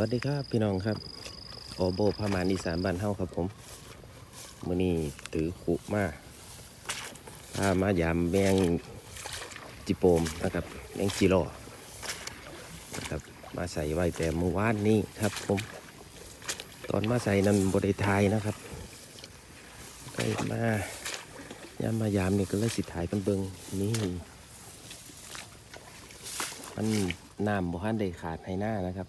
สวัสดีครับพี่น้องครับ โอโบพามานอีสานบ้านเฮาครับผมมื้อนี้ถือขุมาพามายามแมงจิโปมนะครับแมงจิโร่นะครับมาใส่ไว้แต่เมื่อวานนี้ครับผมตอนมาใส่นั้นบริทยนะครับก็มายามมายามนี่ก็เลยสิถ่ายกันเบิงนี่มันน้ำบ่ฮันได้ขาดให้หน้านะครับ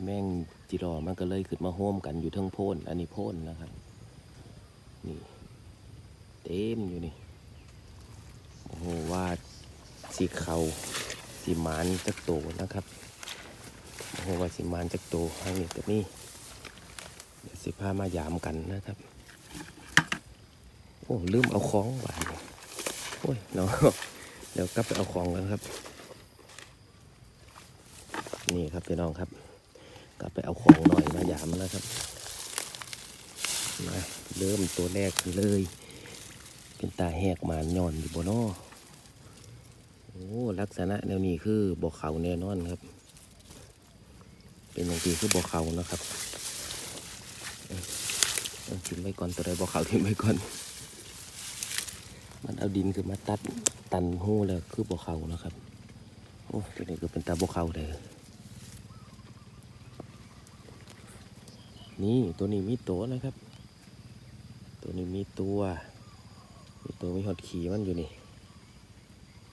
แม่งจิรอมันก็เลยขึ้นมาโฮมกันอยู่ทั้งโพนอันนี้โพนนะครับ นี่ เต็มอยู่นี่โอ้โหว่าสีเขาสีมานจักโตนะครับโอ้โหว่าสีมานจักโตทางนี้ก็นี่เดี๋ยวสิพามายามกันนะครับ โอ้ลืมเอาของหวานโอ้ยเนาะเดี๋ยวกลับไปเอาของกันครับ นี่ครับพี่น้องครับ กลับไปเอาของหน่อยมายามแล้วครับมาเริ่มตัวแรกเลย เป็นตาแหกหมานย่อนอยู่บนนอโอ้ลักษณะแนวนี้คือบ่อเขาแน่นอนครับ เป็นอย่างที่คือบ่อเขานะครับทิ้งไว้ก่อนตัวใดบ่อเขาทิ้งไว้ก่อน มันเอาดินคือมาตัดตันหูแล้วคือบ่อเขานะครับโอ้ตัวนี้ก็เป็นตาบ่อเขาเลย นี่ตัวนี้มีตัวนะครับ ตัวนี้มีตัว มีตัวมีหอดขี่มันอยู่นี่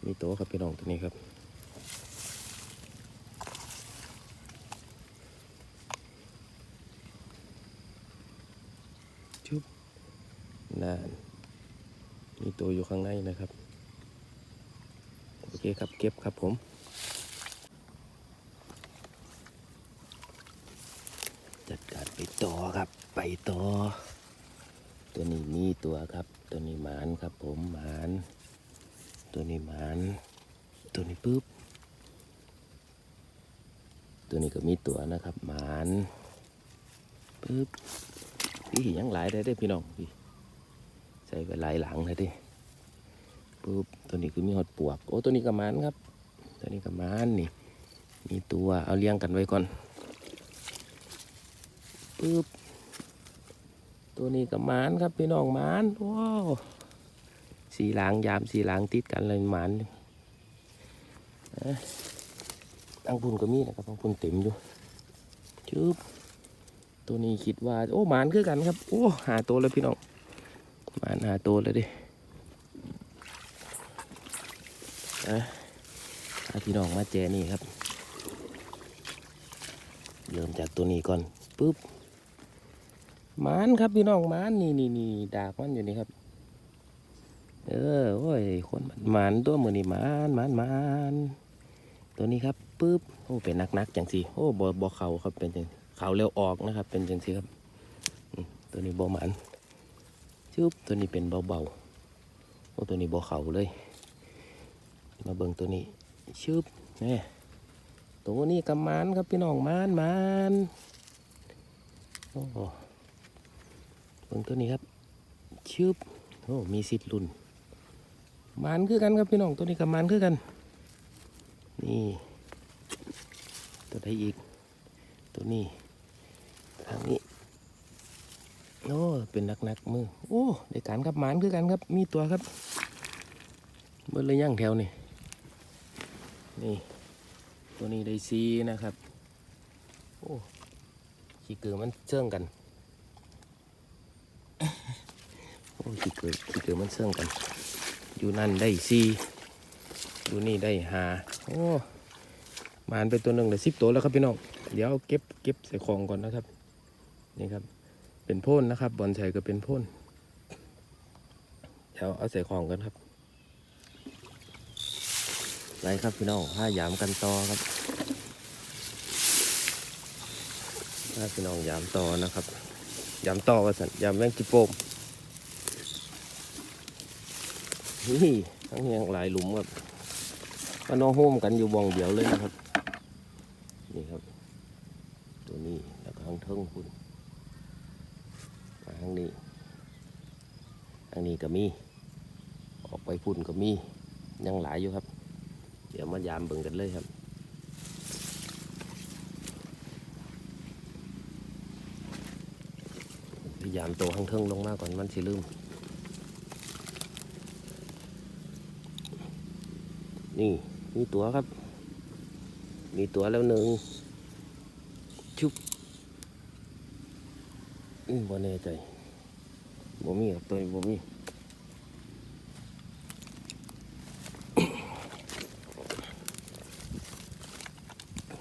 มีตัวครับพี่น้องตัวนี้ครับ ชุบนานมีตัวอยู่ข้างในนะครับ โอเคครับเก็บครับผม จัดการไปต่อครับ ไปต่อ ตัวนี้มีตัวครับ ตัวนี้หมานครับ ผมหมาน ตัวนี้หมาน ตัวนี้ปุ๊บ ตัวนี้ก็มีตัวนะครับ หมานปุ๊บพี่ยังหลายได้ได้พี่น้องพี่ใส่ไปหลายหลังเลยดิปุ๊บตัวนี้คือมีหอดปวก โอ้ตัวนี้ก็หมานครับ ตัวนี้ก็หมานนี่ มีตัวเอาเลี้ยงกันไว้ก่อนปึ๊บ ตัวนี้กับมานครับพี่น้องมานว้าวสีหลางยามสีหลางติดกันเลยหมานเอ้ยอังพุนก็มีนะครับอังพุนเต็มอยู่จึ๊บตัวนี้คิดว่า โอ้หมานคือกันครับ โอ้หาตัวเลยพี่น้องหมานหาตัวเลยดิเอ้ยพาพี่น้องมาแจนี่ครับ เริ่มจากตัวนี้ก่อนปึ๊บ มานครับพี่น้องมานนี่นี่นี่ดากมันอยู่นี่ครับ เออโอ้ยคนมันมานตัวมือนี่มานมานมานตัวนี้ครับปึ๊บโอ้เป็นนักนักจังสิโอ้บอบอเขาครับเป็นจังเขาเร็วออกนะครับ เป็นจังสิครับตัวนี้บอหมานชุบตัวนี้เป็นเบาเบาโอ้ตัวนี้บอเขาเลย มาเบิ่งตัวนี้ชุบนี่ตัวนี้กับมานครับพี่น้องมานมานโอ้ เบิ่งตัวนี้ครับชืบโอ้มีสิทธิ์ลุ่นมานคือกันครับพี่น้องตัวนี้กับมานคือกัน นี่ ตัวใดอีก ตัวนี้ทางนี้โอ้เป็นนักนักๆมือโอ้ได้การครับมานคือกันครับ มีตัวครับเบิ่เลยย่างแถวนี่นี่ ตัวนี้ได้ซีนะครับ โอ้ขี้เกือมันเชื่องกัน โอ้ที่เกิดที่เกิดมันเสื่องกัน อยู่นั่นได้สี่อยู่นี่ได้หาโอ้มานไปตัวหนึ่งได้สิบตัวแล้วครับพี่น้อง เดี๋ยวเก็บเก็บใส่ของก่อนนะครับ นี่ครับ เป็นพ่นนะครับ บอลใส่ก็เป็นพ่นเดี๋ยวเอาใส่ของกันครับไรครับพี่น้องผ้ายามกันต่อครับผ้าพี่น้องยามต่อนะครับยามต่อว่าสันยามแมงจิโปม นี่ทั้งแหงหลายหลุมครับก็นอนโฮมกันอยู่บ่องเดียวเลยนะครับ นี่ครับ ตัวนี้แล้วก็ทั้งเทิงคุณทั้งนี้ทั้งนี้ก็มี ออกไปพุ่นก็มี ยังหลายอยู่ครับ เดี๋ยวมายามเบิ่งกันเลยครับพยายามโตข้างเทิงลงมากก่อนมันสิลืม นี่มีตัวครับ มีตัวแล้วหนึ่งชุบอืมบ่แน่ใจบ่มีครับตัวบ่มี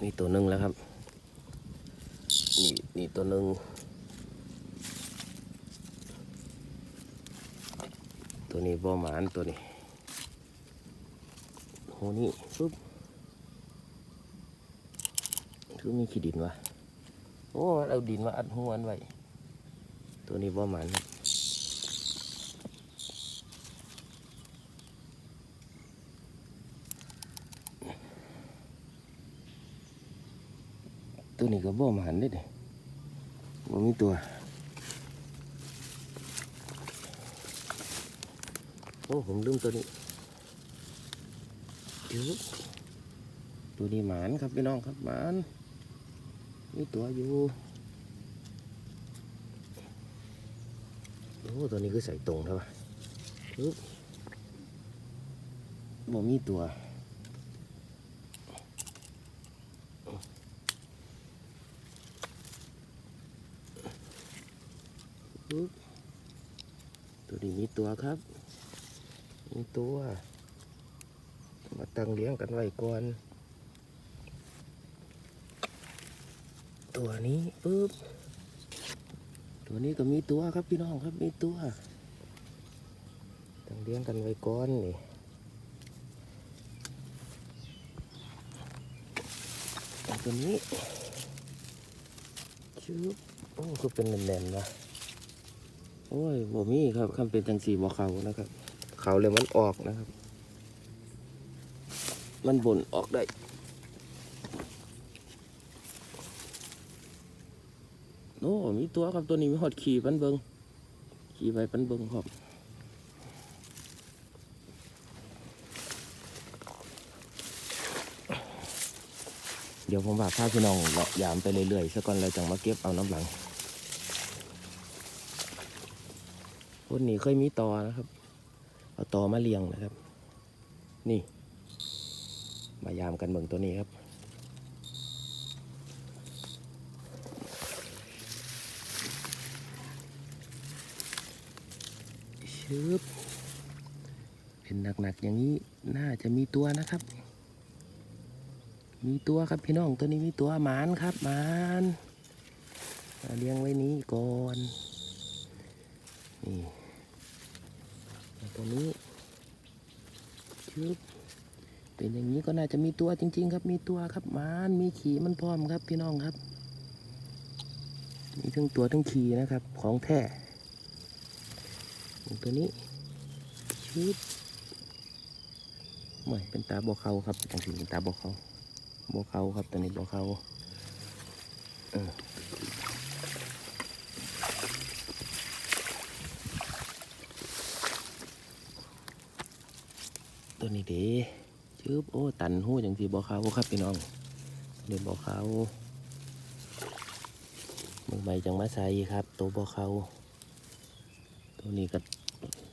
มีตัวหนึ่งแล้วครับ นี่นี่ตัวหนึ่งตัวนี้บ่หมานตัวนี้ หนี่ปุ๊บคือมีขี้ดินวะโอ้เอาดินมาอัดหัวมันไว้ตัวนี้บ่หมานตัวนี้ก็บ่หมานเด้เด้บ่มีตัวโอ้ผมลืมตัวนี้ ตัวนี้หมานครับพี่น้องครับหมานมีตัวอยู่โอ้ตัวนี้ก็ใส่ตรงแล้วปะปึ๊บบ่มีตัวปึ๊บตัวนี้มีตัวครับ มีตัว ตั้งเลี้ยงกันไว้ก่อน ตัวนี้ปุ๊บ ตัวนี้ก็มีตัวครับพี่น้องครับมีตัว ตั้งเลี้ยงกันไว้ก่อนนี่เอาตัวนี้ชืบโอ้ก็เป็นแน่นๆวะโอ้ยบ่มีครับคำเป็นจังสีบ่เขานะครับ เขาเลยมันออกนะครับ มันบ่นออกได้ โอ้มีตัวครับตัวนี้มีหอดขี่ปันเบิงขี่ไปปันเบิงครับเดี๋ยวผมพาพาพี่น้องเลาะยามไปเรื่อยๆสักก่อนแล้วจังมาเก็บเอาน้ำหลังคนนี้เคยมีตอนะครับ เอาตอมาเลี้ยงนะครับ นี่ มายามกันเบิ่งตัวนี้ครับชึบเป็นหนักๆอย่างนี้น่าจะมีตัวนะครับ มีตัวครับพี่น้องตัวนี้มีตัวหมานครับหมานเาเลี้ยงไว้นี้ก่อนนี่ตัวนี้ชึบ เป็นอย่างนี้ก็น่าจะมีตัวจริง ๆ ครับ มีตัวครับมานมีขี่มันพร้อมครับ พี่น้องครับ มีทั้งตัวทั้งขี่นะครับ ของแท้ตัวนี้ชุดไม่เป็นตาบอเขาครับจังสิเป็นตาบอเขาบอเขาครับตัวนี้บอเขาเออตัวนี้ด้ ชืบโอ้ตันหูจังสีบอเขาครับพี่น้องเดี๋ยวบอเขามือใบจังมาใส่ครับ ตัวบอเขาตัวนี้ก็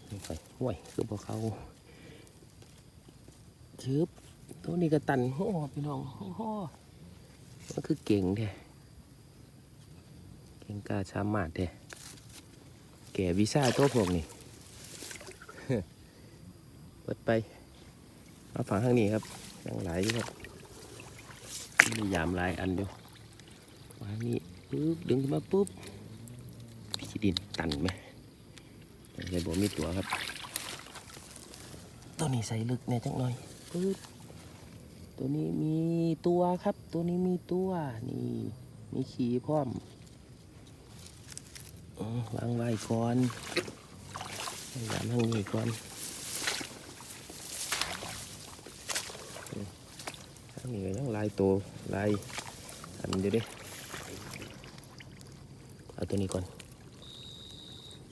ลงไปห่วยคือพอเขาชืบตัวนี้ก็ตันโอ้พี่น้องโอ้โหมันคือเก่งแท้เก่งกาสามารถแท้แก่วีซ่าตัวพวกนี้เปิดไป มาฝั่งข้างนี้ครับยังหลายอยู่ครับมียามหลายอันอยู่มานี่ปุ๊บดึงขึ้นมาปุ๊บพี่ดินตันไหมเลยบ่มีตัวครับตัวนี้ใส่ลึกเนี่ยจังหน่อยปึ๊บตัวนี้มีตัวครับ ตัวนี้มีตัวนี่มีขี่พร้อมวางไว้ก่อนวางทางนี้ก่อนอื้อ ทางนี้ก็ยังลายตัวลายอันเดียวดิเอาตัวนี้ก่อน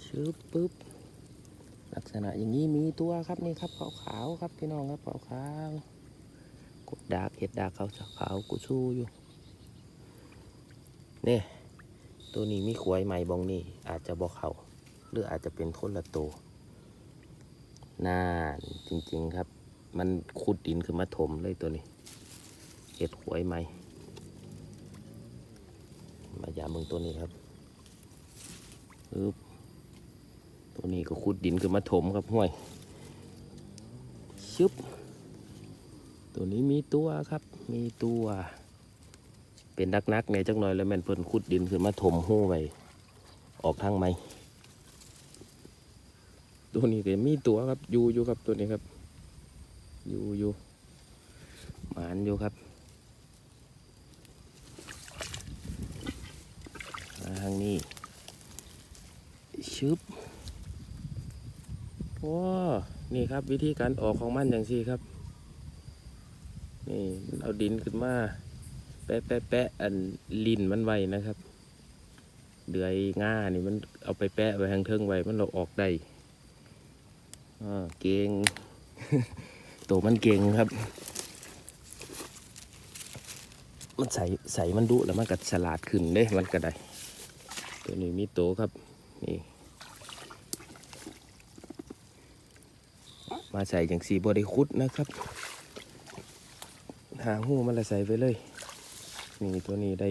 ชึบปึ๊บลักษณะอย่างนี้มีตัวครับนี่ครับขาวๆครับพี่น้องครับขาวๆกดดากเห็ดดากขาวขาวกูชูอยู่นี่ตัวนี้มีขวายใหม่บองนี่อาจจะบอกเขาหรืออาจจะเป็นคนละตัวน่าจริง ๆครับ มันขุดดินขึ้นมาถมเลยตัวนี้ เห็ดขวยใหม่ มายามเมืองตัวนี้ครับอึบตัวนี้ก็ขุดดินขึ้นมาถมครับห้วยชึบตัวนี้มีตัวครับ มีตัว เป็นนักๆเนี่ยจังหน่อยแล้วแม่นเพิ่นขุดดินขึ้นมาถมหู้ไว้ออกทางไหมตัวนี้ก็มีตัวครับอยู่อยู่ครับตัวนี้ครับ อยู่อยู่หมานอยู่ครับมา ทางนี้ชึบว้านี่ครับวิธีการออกของมันอย่างซี่ครับ นี่เอาดินขึ้นมาแปะแปะแปะอันลินมันไว้นะครับ เดือยง่านี่มันเอาไปแปะไว้ทางเทิงไว้มันเราออกได้เก่งตัวมันเก่งครับ มันใส่ใส่มันดุแล้วมันก็ฉลาดขึ้นเด้มันก็ได้ ตัวนี้มีโตครับนี่มาใส่อย่างสีบริคุดนะครับ หาหูมันละใส่ไปเลยนี่ตัวนี้ได้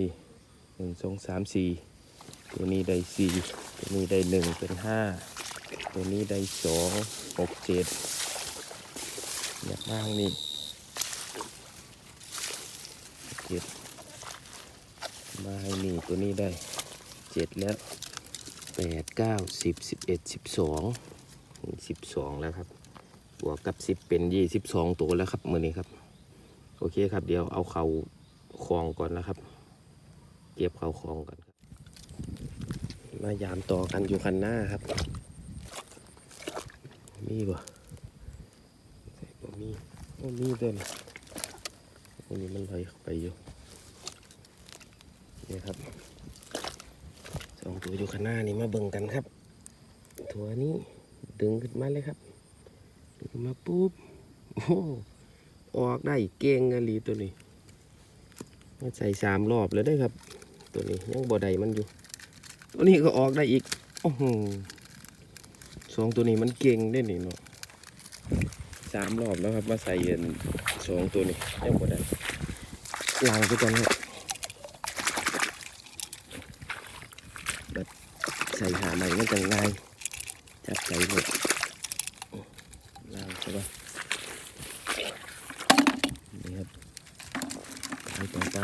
หนึ่งสองสามสี่ตัวนี้ได้สี่ตัวนี้ได้หนึ่งเป็นห้าตัวนี้ได้สองหกเจ็ดอยากบ้างนี่เจ็ดมาให้นี่ตัวนี้ได้ เจ็ดแล้วแปดเก้าสิบสิบเอ็ดสิบสองสิบสองแล้วครับบวกกับสิบเป็นยี่สิบสองตัวแล้วครับมือนี้ครับ โอเคครับเดี๋ยวเอาเขาคลองก่อนนะครับ เก็บเขาคลองก่อนครับ มายามต่อกันอยู่คันหน้าครับ มีบ่ใส่บ่มีโอ้มีตัวนี้อันนี้มันลอยไปอยู่นี่ครับ สองตัวอยู่ข้างหน้านี่มาเบิ่งกันครับ ตัวนี้ดึงขึ้นมาเลยครับ ดึงขึ้นมาปุ๊บ โอ้ออกได้เก่งอะลีตัวนี้มาใส่สามรอบแล้วได้ครับ ตัวนี้ยังบ่ได้มันอยู่ ตัวนี้ก็ออกได้อีก โอ้โหสองตัวนี้มันเก่งได้นี่เนาะสามรอบแล้วครับมาใส่เย็นสองตัวนี้ยังบ่ได้ล้างไปก่อนครับ ใหาใหม่มันจะง่ายจับใส่หมดล้างใช่ปะนี่ครับไปต่อไป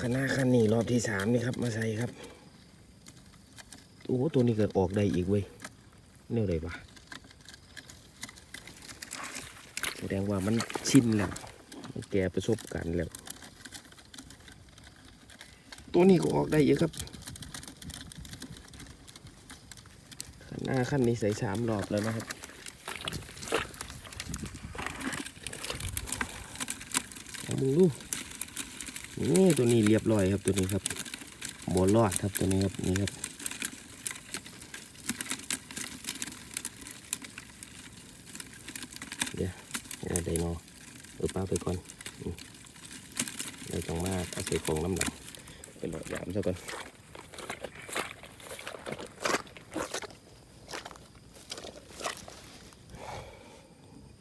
คณะคันนี้รอบที่สามนี่ครับ มาใส่ครับ โอ้โหตัวนี้เกิดออกได้อีกเว้ยเนี่ยเลยปะแสดงว่ามันชินแล้ว มันแก่ประสบการณ์แล้ว ตัวนี้ก็ออกได้เยอะครับคันหน้าขั้นนี้ใส่สามรอบแล้วนะครับเอามึงดูนี่ตัวนี้เรียบร้อยครับตัวนี้ครับบอลอดครับตัวนี้ครับนี่ครับเดี๋ยวเอาไดโนเออป้าไปก่อนได้จังมากเอาใส่ของน้ำหลัง ไปหลอดยามซะก่อน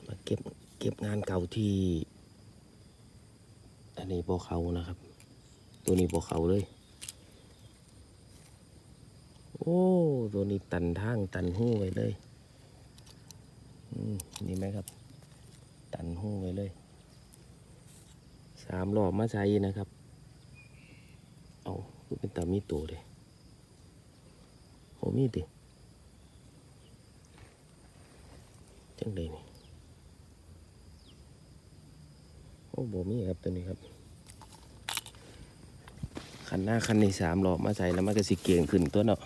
มาเก็บเก็บงานเก่าที่ อันนี้บอเขานะครับ ตัวนี้บอเขาเลย โอ้ตัวนี้ตันทางตันหู้ไว้เลยอืมนี่ไหมครับ ตันหู้ไว้เลยสามรอบมาใช้นะครับ ตามีตัวเลยโอ้มีดิจังเลยนี่โอ้โบมีครับตัวนี้ครับคันหน้าคันนี้สามหลอบมาใส่แล้วมันก็สิเก่งขึ้นตัวเนาะ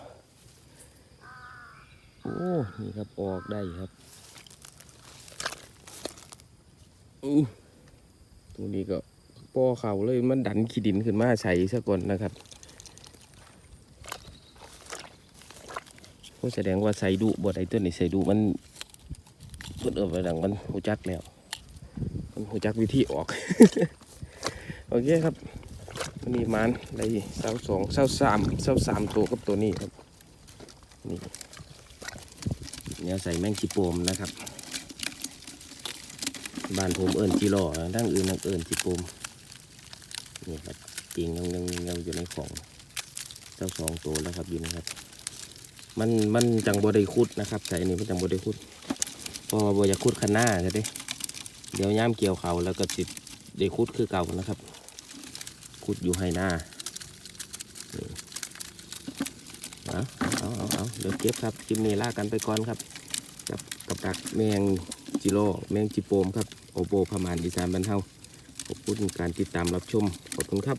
โอ้นี่ครับออกได้ครับอู้ตัวนี้ก็ปอเข่าเลยมันดันขี้ดินขึ้นมาใส่ซะก่อนนะครับ ก็แสดงว่าใส่ดุบ่ได้ตัวนี้ใส่ดุมันเพิ่นเออไปดังมันหูจักแล้ว มันหูจักวิธีออก โอเคครับตัวนี้มันอะได้เศร้าสองเศร้าสามเศร้าสามตัวกับตัวนี้ครับ นี่เนี่ยใส่แมงจีโปมนะครับ บ้านผมเอิญจีรอดั้งอื่นนักเอิญจีโปมนี่ครับจริงยังยังยังอยู่ในของเจ้าสองตัวแล้วครับอยู่นะครับ มันมันจังบได้คุดนะครับใส่นนี้มันจังบได้คุดพราะว่าบอยากคุดคันหน้าก็ได้เดี๋ยวย่ามเกี่ยวเขาแล้วก็ติดได้คุดคือเก่านะครับ คุดอยู่ให้หน้าเอาเอาเอาเอาเดี๋ยวเก็บครับคลิปนี้ลากันไปก่อนครับ กับกับดักแมงจิโร่แมงจิโปมครับ โอโบพมานอีสานบรรเทาขอบคุณการติดตามรับชม ขอบคุณครับ